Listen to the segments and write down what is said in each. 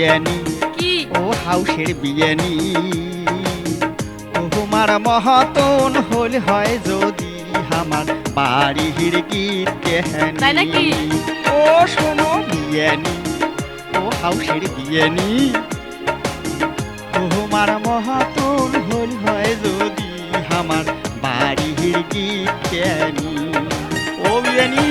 বিয়ানি। কি? ও হাউসের বিয়ানি। তোমার মহাতন হল হয় যদি আমার গীত তাই নাকি? ও শোনো বিয়ানি ও হাউসের বিয়ানি। তোমার মহাতন হল হয় যদি আমার বাড়ির গীত জ্ঞানী ও বিয়ানি।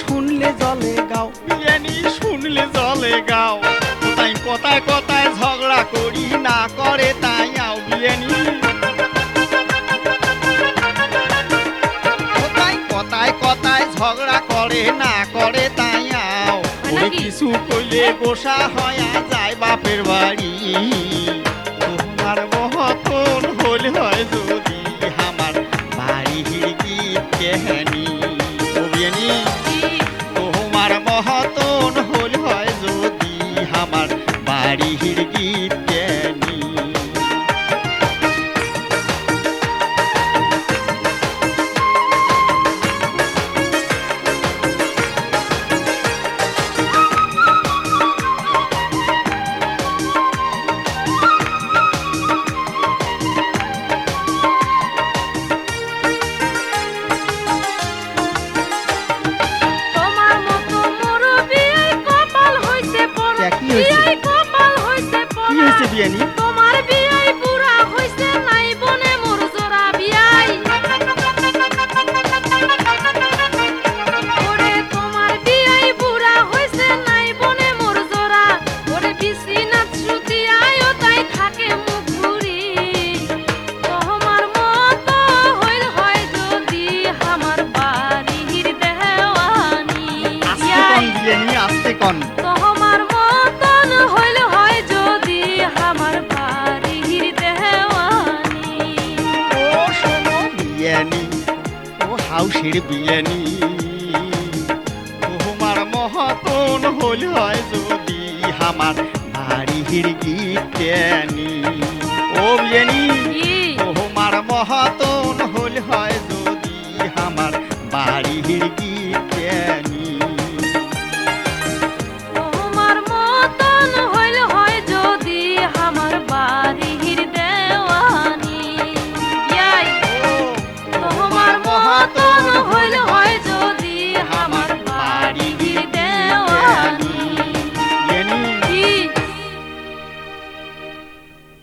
শুনলে জলে গাও। বিরিয়ানি শুনলে জলে গাও। তাই কথায় কথায় ঝগড়া করি না করে তাই আও বিরিয়ানি। কোথায় কথায় কথায় ঝগড়া করে না করে তাই আও। ওই? কিছু কইলে গোসা হয়া যায় বাপের বাড়ি। তোমার মহতন হল হয় যদি আমার বাড়ির গীত কেহানি। হয়েছে বিয়ানি তোমার বিয়ে পুরা হইছে নাই বনে মোর জোড়া বিয়াই। ওরে তোমার বিয়ে পুরা হইছে নাই বনে মোর জোড়া। ওরে বিসিনাথ শ্রুতি আয়ো তাই থাকে মুখ ঘুরি। তোমার মতো হইল হয় যদি আমার বাড়ির দেওয়ানি। আস্তে কন বিয়ানি আস্তে কন? হাউসের বিয়ানি। তোমার মহতন হল হয় যদি আমার বাড়ির গীত জ্ঞানী ও বিয়ানি